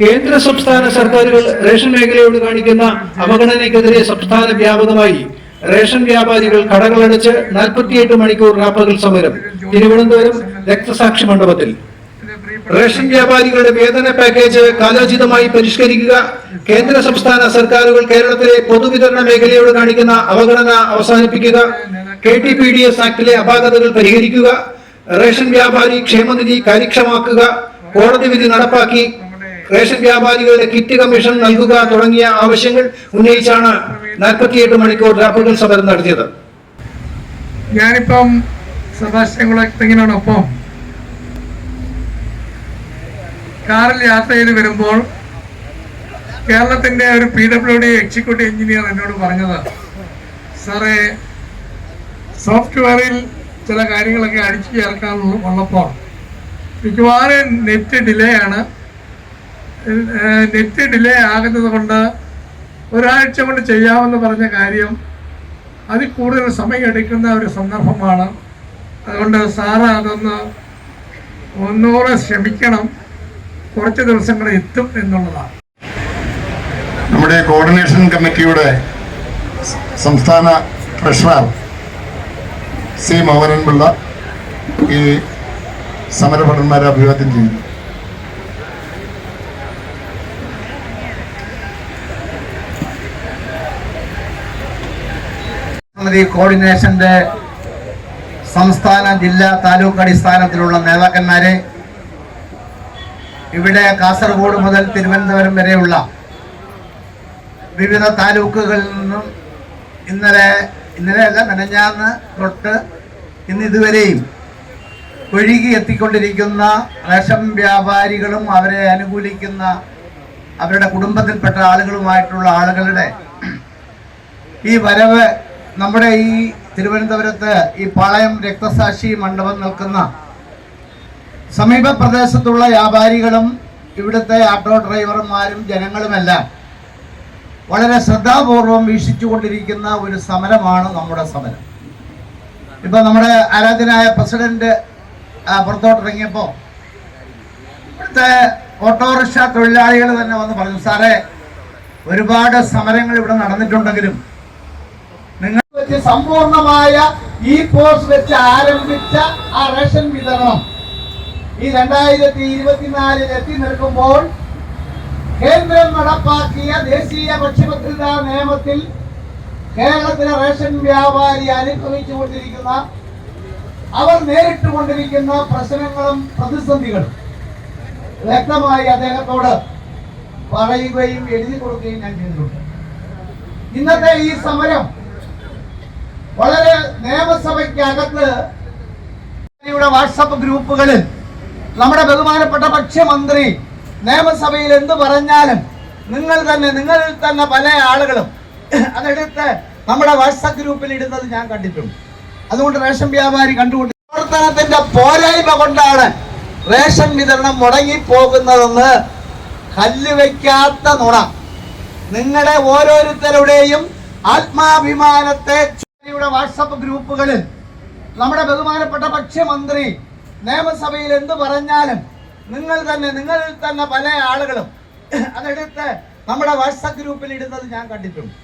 കേന്ദ്ര സംസ്ഥാന സർക്കാരുകൾ റേഷൻ മേഖലയോട് കാണിക്കുന്ന അവഗണനയ്ക്കെതിരെ സംസ്ഥാന വ്യാപകമായി റേഷൻ വ്യാപാരികൾ കടകളടച്ച് നാൽപ്പത്തിയെട്ട് മണിക്കൂർ രാപ്പകൽ സമരം. തിരുവനന്തപുരം രക്തസാക്ഷി മണ്ഡപത്തിൽ. റേഷൻ വ്യാപാരികളുടെ വേതന പാക്കേജ് കാലോചിതമായി പരിഷ്കരിക്കുക കേന്ദ്ര സംസ്ഥാന സർക്കാരുകൾ കേരളത്തിലെ പൊതുവിതരണ മേഖലയോട് കാണിക്കുന്ന അവഗണന അവസാനിപ്പിക്കുക. K T P D S ആക്ടിലെ അപാകതകൾ പരിഹരിക്കുക. റേഷൻ വ്യാപാരി ക്ഷേമനിധി കാര്യക്ഷമാക്കുക കോടതി വിധി നടപ്പാക്കി. റേഷൻ വ്യാപാരികളുടെ കിറ്റ് കമ്മീഷൻ നൽകുക തുടങ്ങിയ ആവശ്യങ്ങൾ ഉന്നയിച്ചാണ് നാൽപ്പത്തിയെട്ട് മണിക്കൂർ രാപ്പകൽ സമരം നടത്തിയത്. ഞാനിപ്പം സെബാസ്റ്റ്യൻ കാറിൽ യാത്ര ചെയ്ത് വരുമ്പോൾ കേരളത്തിന്റെ ഒരു P W D executive engineer എന്നോട് പറഞ്ഞത് സാറേ സോഫ്റ്റ്വെയറിൽ ചില കാര്യങ്ങളൊക്കെ അടിച്ചു ചേർക്കാൻ ഉള്ളപ്പോൾ മിക്കവാറും നെറ്റ് ഡിലേ ആണ് നെറ്റ് ഡിലേ ആകുന്നത് കൊണ്ട് ഒരാഴ്ച കൊണ്ട് ചെയ്യാമെന്ന് പറഞ്ഞ കാര്യം അതിൽ കൂടുതൽ സമയം എടുക്കുന്ന ഒരു സന്ദർഭമാണ്. അതുകൊണ്ട് സാറ് അതൊന്ന് ഒന്നുകൂടെ ശ്രമിക്കണം. കുറച്ച് ദിവസങ്ങൾ എത്തും എന്നുള്ളതാണ്. നമ്മുടെ കോർഡിനേഷൻ കമ്മിറ്റിയുടെ സംസ്ഥാന ട്രഷറർ സി മോഹനൻ പിള്ള ഈ സമരഭടന്മാരെ അഭിവാദ്യം ചെയ്യുന്നു. സമിതി കോർഡിനേഷന്റെ സംസ്ഥാന ജില്ലാ താലൂക്ക് അടിസ്ഥാനത്തിലുള്ള നേതാക്കന്മാരെ ഇവിടെ കാസർഗോഡ് മുതൽ തിരുവനന്തപുരം വരെയുള്ള വിവിധ താലൂക്കുകളിൽ നിന്നും ഇന്നലെ ഇന്നലെയല്ല മെനഞ്ഞാന്ന് തൊട്ട് ഇന്ന് ഇതുവരെയും ഒഴുകി എത്തിക്കൊണ്ടിരിക്കുന്ന റേഷൻ വ്യാപാരികളും അവരെ അനുകൂലിക്കുന്ന അവരുടെ കുടുംബത്തിൽപ്പെട്ട ആളുകളുമായിട്ടുള്ള ആളുകളുടെ ഈ വരവ് നമ്മുടെ ഈ തിരുവനന്തപുരത്ത് ഈ പാളയം രക്തസാക്ഷി മണ്ഡപം നിൽക്കുന്ന സമീപ പ്രദേശത്തുള്ള വ്യാപാരികളും ഇവിടുത്തെ ഓട്ടോ ഡ്രൈവർമാരും ജനങ്ങളുമെല്ലാം. വളരെ ശ്രദ്ധാപൂർവം വീക്ഷിച്ചുകൊണ്ടിരിക്കുന്ന ഒരു സമരമാണ് നമ്മുടെ സമരം. ഇപ്പൊ നമ്മുടെ ആരാധനായ പ്രസിഡന്റ് ആ, പുറത്തോട്ടിറങ്ങിയപ്പോ ഇവിടുത്തെ ഓട്ടോറിക്ഷ തൊഴിലാളികൾ തന്നെ വന്ന് പറഞ്ഞു സാറേ ഒരുപാട് സമരങ്ങൾ ഇവിടെ നടന്നിട്ടുണ്ടെങ്കിലും വെച്ച് സമ്പൂർണമായ ഈ പോസ് വെച്ച് ആരംഭിച്ച ആ റേഷൻ വിതരണം ഈ രണ്ടായിരത്തി ഇരുപത്തിനാലിൽ എത്തി നിൽക്കുമ്പോൾ കേന്ദ്രം നടപ്പാക്കിയ ദേശീയ ഭക്ഷ്യഭദ്രതാ നിയമത്തിൽ കേരളത്തിലെ റേഷൻ വ്യാപാരി അനുഭവിച്ചുകൊണ്ടിരിക്കുന്ന അവർ നേരിട്ടുകൊണ്ടിരിക്കുന്ന പ്രശ്നങ്ങളും പ്രതിസന്ധികളും വ്യക്തമായി അദ്ദേഹത്തോട് പറയുകയും എഴുതി കൊടുക്കുകയും ഞാൻ ചെയ്തിട്ടുണ്ട്. ഇന്നത്തെ ഈ സമരം വളരെ നിയമസഭയ്ക്കകത്ത് യുടെ വാട്സപ്പ് ഗ്രൂപ്പുകളിൽ നമ്മുടെ ബഹുമാനപ്പെട്ട ഭക്ഷ്യമന്ത്രി നിയമസഭയിൽ എന്ത് പറഞ്ഞാലും നിങ്ങൾ തന്നെ നിങ്ങളിൽ തന്നെ പല ആളുകളും അതെടുത്ത് നമ്മുടെ വാട്സപ്പ് ഗ്രൂപ്പിൽ ഇടുന്നത് ഞാൻ കണ്ടിട്ടുണ്ട്. അതുകൊണ്ട് റേഷൻ വ്യാപാരി കണ്ടുകൊണ്ട് പ്രവർത്തനത്തിന്റെ പോരായ്മ കൊണ്ടാണ് റേഷൻ വിതരണം മുടങ്ങിപ്പോകുന്നതെന്ന് കല്ല് വയ്ക്കാത്ത നുണ. നിങ്ങളുടെ ഓരോരുത്തരുടെയും ആത്മാഭിമാനത്തെ യുടെ വാട്സപ്പ് ഗ്രൂപ്പുകളിൽ നമ്മുടെ ബഹുമാനപ്പെട്ട ഭക്ഷ്യമന്ത്രി നിയമസഭയിൽ എന്ത് പറഞ്ഞാലും നിങ്ങൾ തന്നെ നിങ്ങളിൽ തന്നെ പല ആളുകളും അതെടുത്ത് നമ്മുടെ വാട്സപ്പ് ഗ്രൂപ്പിൽ ഇടുന്നത് ഞാൻ കണ്ടിട്ടുണ്ട്.